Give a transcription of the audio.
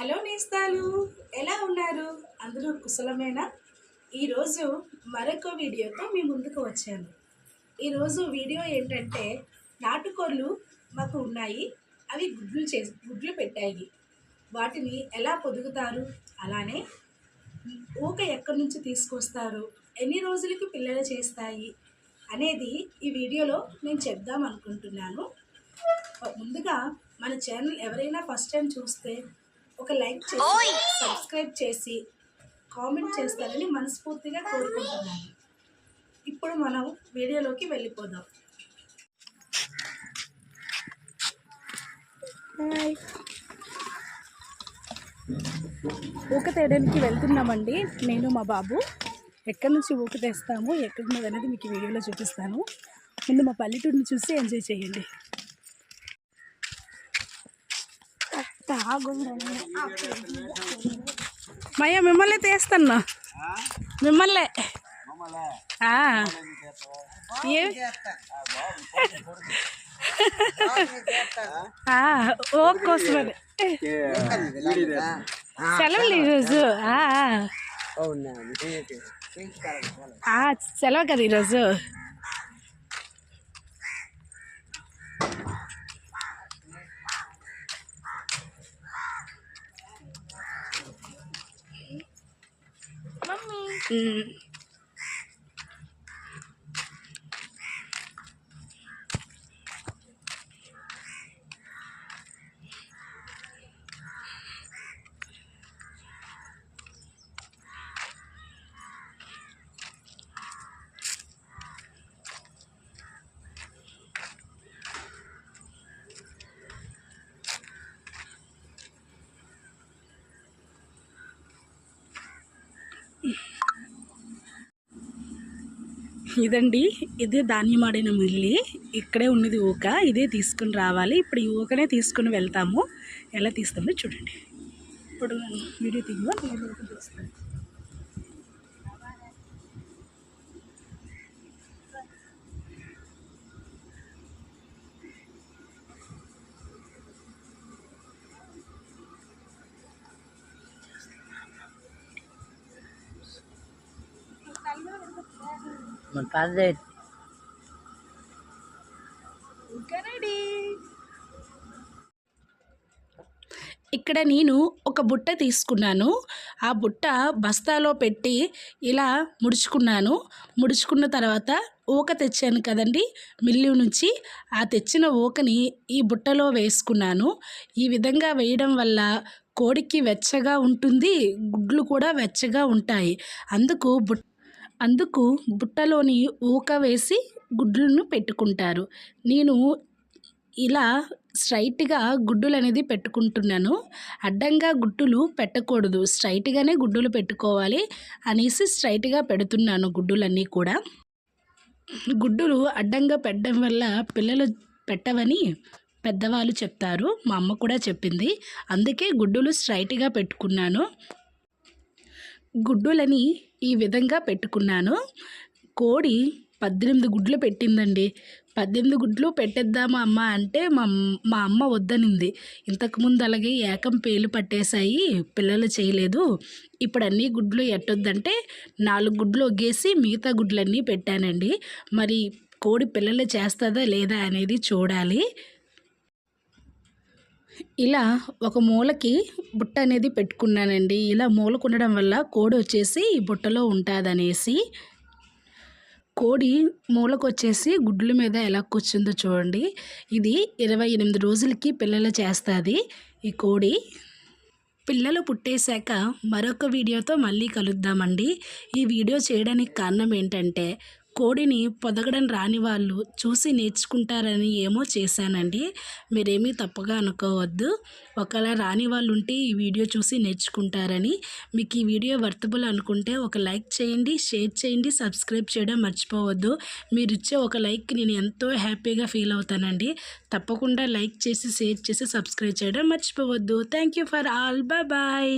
Hello నేస్తాలు ఎలా ఉన్నారు? అందరూ కుశలమేనా? ఈరోజు మరొక వీడియోతో మీ ముందుకు వచ్చాను. ఈరోజు వీడియో ఏంటంటే నాటుకోళ్ళు మాకు ఉన్నాయి అవి గుడ్లు చే గుడ్లు పెట్టాయి. వాటిని ఎలా పొదుగుతారు? అలానే ఊక ఎక్కడి నుంచి తీసుకొస్తారు? ఎన్ని రోజులకి పిల్లలు చేస్తాయి? అనేది ఈ వీడియోలో నేను చెప్దాం అనుకుంటున్నాను ముందుగా మన ఛానల్ ఎవరైనా ఫస్ట్ టైం చూస్తే ఒక లైక్ చేసి సబ్స్క్రైబ్ చేసి కామెంట్ చేస్తారని మనస్ఫూర్తిగా కోరుకుంటున్నాను. ఇప్పుడు మనం వీడియోలోకి వెళ్ళిపోదాం. ఊక తేయడానికి వెళ్తున్నామండి. నేను మా బాబు. ఎక్కడి నుంచి ఊక తెస్తాము ఎక్కడున్నది అనేది మీకు వీడియోలో చూపిస్తాను. ముందు మా పల్లెటూరుని చూసి ఎంజాయ్ చేయండి. మయ్య మిమ్మల్ని తీస్తున్నా. మిమ్మల్ని. ఆ. ఏ? ఆ, ఓ కోసమని. సెలవులు ఈరోజు. ఆ, ఆ. ఆ, సెలవు కదా ఈరోజు. 嗯。ఇదండి ఇదే ధాన్యమాడిన మిల్లి. ఇక్కడే ఉన్నది ఊక ఇదే తీసుకుని రావాలి. ఇప్పుడు ఈ ఊకనే తీసుకుని వెళ్తాము. ఎలా తీస్తామో చూడండి. ఇప్పుడు వీడియో తీయమా? నేను మన పదే ఊక రెడీ ఇక్కడ నేను ఒక బుట్ట తీసుకున్నాను. ఆ బుట్ట బస్తాలో పెట్టి ఇలా ముడుచుకున్నాను. ముడుచుకున్న తర్వాత ఊక తెచ్చాను కదండి మిల్లు నుంచి. ఆ తెచ్చిన ఊకని ఈ బుట్టలో వేసుకున్నాను. ఈ విధంగా వేయడం వల్ల కోడికి వెచ్చగా ఉంటుంది గుడ్లు కూడా వెచ్చగా ఉంటాయి. అందుకు బుట్ అందుకు బుట్టలోని ఊక వేసి గుడ్లను పెట్టుకుంటారు. నేను ఇలా స్ట్రైట్గా గుడ్డులు అనేది పెట్టుకుంటున్నాను. అడ్డంగా గుడ్డులు పెట్టకూడదు. స్ట్రైట్గానే గుడ్డులు పెట్టుకోవాలి అనేసి స్ట్రైట్గా పెడుతున్నాను గుడ్డులన్నీ కూడా. గుడ్డులు అడ్డంగా పెట్టడం వల్ల పిల్లలు పెట్టవని పెద్దవాళ్ళు చెప్తారు. మా అమ్మ కూడా చెప్పింది. అందుకే గుడ్డులు స్ట్రైట్గా పెట్టుకున్నాను. గుడ్డులని ఈ విధంగా పెట్టుకున్నాను. కోడి పద్దెనిమిది గుడ్లు పెట్టిందండి. పద్దెనిమిది గుడ్లు పెట్టేద్దామా అమ్మ అంటే మా మా అమ్మ వద్దనింది. ఇంతకుముందు అలాగే ఏకం పేలు పట్టేశాయి పిల్లలు చేయలేదు. ఇప్పుడు అన్ని గుడ్లు ఎట్టొద్దంటే నాలుగు గుడ్లు ఒగ్గేసి మిగతా గుడ్లన్నీ పెట్టానండి. మరి కోడి పిల్లలు చేస్తుందా లేదా అనేది చూడాలి. ఇలా ఒక మూలకి బుట్ట అనేది పెట్టుకున్నానండి. ఇలా మూలకు ఉండడం వల్ల కోడి వచ్చేసి ఈ బుట్టలో ఉంటుందనేసి కోడి మూలకు వచ్చేసి గుడ్ల మీద ఎలా కూర్చుందో చూడండి. ఇది ఇరవై ఎనిమిది రోజులకి పిల్లలు చేస్తుంది ఈ కోడి. పిల్లలు పుట్టేశాక మరొక వీడియోతో మళ్ళీ కలుద్దామండి. ఈ వీడియో చేయడానికి కారణం ఏంటంటే కోడిని పొదగడం రాని వాళ్ళు చూసి నేర్చుకుంటారని ఏమో చేశానండి. మీరేమీ తప్పగా అనుకోవద్దు. ఒకవేళ రాని వాళ్ళు ఉంటే ఈ వీడియో చూసి నేర్చుకుంటారని. మీకు ఈ వీడియో వర్తబుల్ అనుకుంటే ఒక లైక్ చేయండి షేర్ చేయండి సబ్స్క్రైబ్ చేయడం మర్చిపోవద్దు. మీరు ఇచ్చే ఒక లైక్ నేను ఎంతో హ్యాపీగా ఫీల్ అవుతానండి. తప్పకుండా లైక్ చేసి షేర్ చేసి సబ్స్క్రైబ్ చేయడం మర్చిపోవద్దు. Thank you for all. Bye bye.